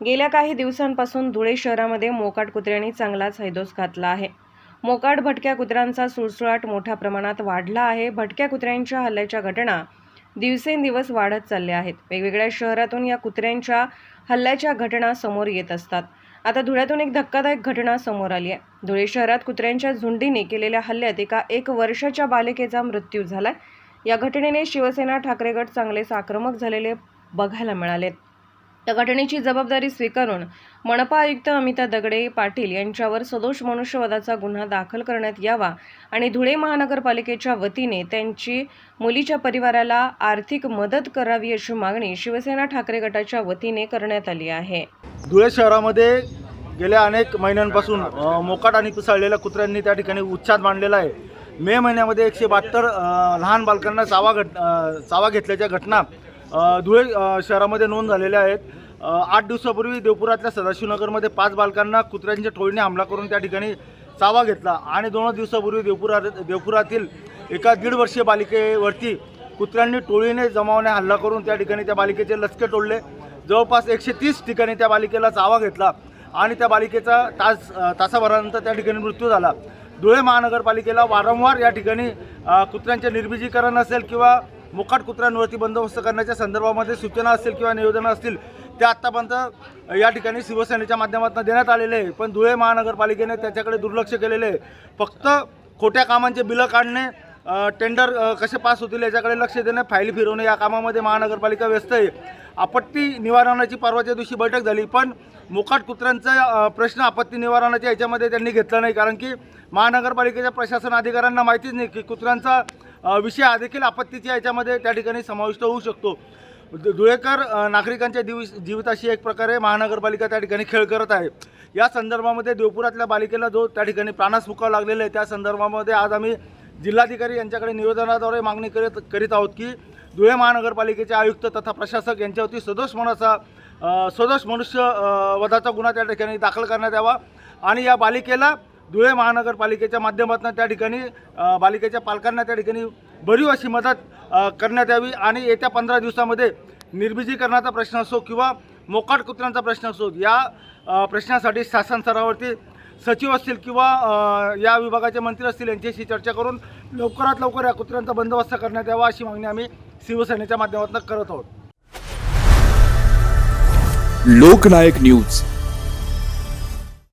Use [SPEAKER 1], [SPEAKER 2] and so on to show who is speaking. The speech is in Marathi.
[SPEAKER 1] गेल्या काही दिवसांपासून धुळे शहरामध्ये मोकाट कुत्र्यांनी चांगलाच हैदोस घातला आहे. मोकाट भटक्या कुत्र्यांचा सुळसुळाट मोठ्या प्रमाणात वाढला आहे. भटक्या कुत्र्यांच्या हल्ल्याच्या घटना दिवसेंदिवस वाढत चालल्या आहेत. वेगवेगळ्या शहरातून या कुत्र्यांच्या हल्ल्याच्या घटना समोर येत असतात. आता धुळ्यातून एक धक्कादायक घटना समोर आली आहे. धुळे शहरात कुत्र्यांच्या झुंडीने केलेल्या हल्ल्यात एका एक वर्षाच्या बालिकेचा मृत्यू झाला या घटनेने शिवसेना ठाकरे गट चांगलेच आक्रमक झालेले बघायला मिळालेत. या घटनेची जबाबदारी स्वीकारून मनपा आयुक्त अमिता दगडे पाटील यांच्यावर सदोष मनुष्यवधाचा गुन्हा दाखल करण्यात यावा आणि धुळे महानगरपालिकेच्या वतीने त्यांची मुलीच्या परिवाराला आर्थिक मदत करावी अशी मागणी शिवसेना ठाकरे गटाच्या वतीने करण्यात आली आहे.
[SPEAKER 2] धुळे शहरामध्ये गेल्या अनेक महिन्यांपासून मोकाट आणि पिसाळलेल्या कुत्र्यांनी त्या ठिकाणी उच्छाद मांडलेला आहे. मे महिन्यामध्ये एकशे बहात्तर लहान बालकांना चावा घट चावा घेतल्याच्या घटना धुळे शहरामध्ये नोंद झालेल्या आहेत. आठ दिवसापूर्वी देवपुरातल्या सदाशिवनगरमध्ये पाच बालकांना कुत्र्यांच्या टोळीने हमला करून त्या ठिकाणी चावा घेतला आणि दोन दिवसापूर्वी देवपुरा देवपुरातील एका दीड वर्षीय बालिकेवरती कुत्र्यांनी टोळीने जमावने हल्ला करून त्या ठिकाणी त्या बालिकेचे लचके टोळले जवळपास एकशे तीस ठिकाणी त्या बालिकेला चावा घेतला आणि त्या बालिकेचा तास तासाभरानंतर त्या ठिकाणी मृत्यू झाला. धुळे महानगरपालिकेला वारंवार या ठिकाणी कुत्र्यांचे निर्मिजीकरण असेल किंवा मोकाट कुत्र्यांवरती बंदोबस्त करण्याच्या संदर्भामध्ये सूचना असतील किंवा निवेदनं असतील ते आत्तापर्यंत या ठिकाणी शिवसेनेच्या माध्यमातून देण्यात आलेले आहे. पण धुळे महानगरपालिकेने त्याच्याकडे दुर्लक्ष केलेले आहे. फक्त खोट्या कामांचे बिलं काढणे टेंडर कसे पास होतील याच्याकडे लक्ष देणे फाईल फिरवणे या कामामध्ये महानगरपालिका व्यस्त आहे. आपत्ती निवारणाची परवाच्या दिवशी बैठक झाली पण मोकाट कुत्र्यांचा प्रश्न आपत्ती निवारणाच्या याच्यामध्ये त्यांनी घेतला नाही. कारण की महानगरपालिकेच्या प्रशासन अधिकाऱ्यांना माहितीच नाही की कुत्र्यांचा विषय हा देखील आपत्तीच्या याच्यामध्ये त्या ठिकाणी समाविष्ट होऊ शकतो. धुळेकर नागरिकांच्या दिव जीविताशी एक प्रकारे महानगरपालिका त्या ठिकाणी खेळ करत आहे. या संदर्भामध्ये देवपुरातल्या बालिकेला जो त्या ठिकाणी प्राणास मुकावं लागलेला आहे त्या संदर्भामध्ये आज आम्ही जिल्हाधिकारी यांच्याकडे निवेदनाद्वारे मागणी करीत करीत आहोत की धुळे महानगरपालिकेचे आयुक्त तथा प्रशासक यांच्यावरती सदोष मनाचा सदोष मनुष्य वधाचा गुन्हा त्या ठिकाणी दाखल करण्यात यावा आणि या बालिकेला धुळे महानगरपालिकेच्या माध्यमातून त्या ठिकाणी पालिकेच्या पालकांना त्या ठिकाणी भरीव अशी मदत करण्यात यावी आणि येत्या पंधरा दिवसामध्ये निर्बिजीकरणाचा प्रश्न असो किंवा मोकाट कुत्र्यांचा प्रश्न असो या प्रश्नासाठी शासन स्तरावरती सचिव असतील किंवा या विभागाचे मंत्री असतील यांच्याशी चर्चा करून लवकरात लवकर या कुत्र्यांचा बंदोबस्त करण्यात यावा अशी मागणी आम्ही शिवसेनेच्या माध्यमातून करत आहोत.
[SPEAKER 3] लोकनायक न्यूज.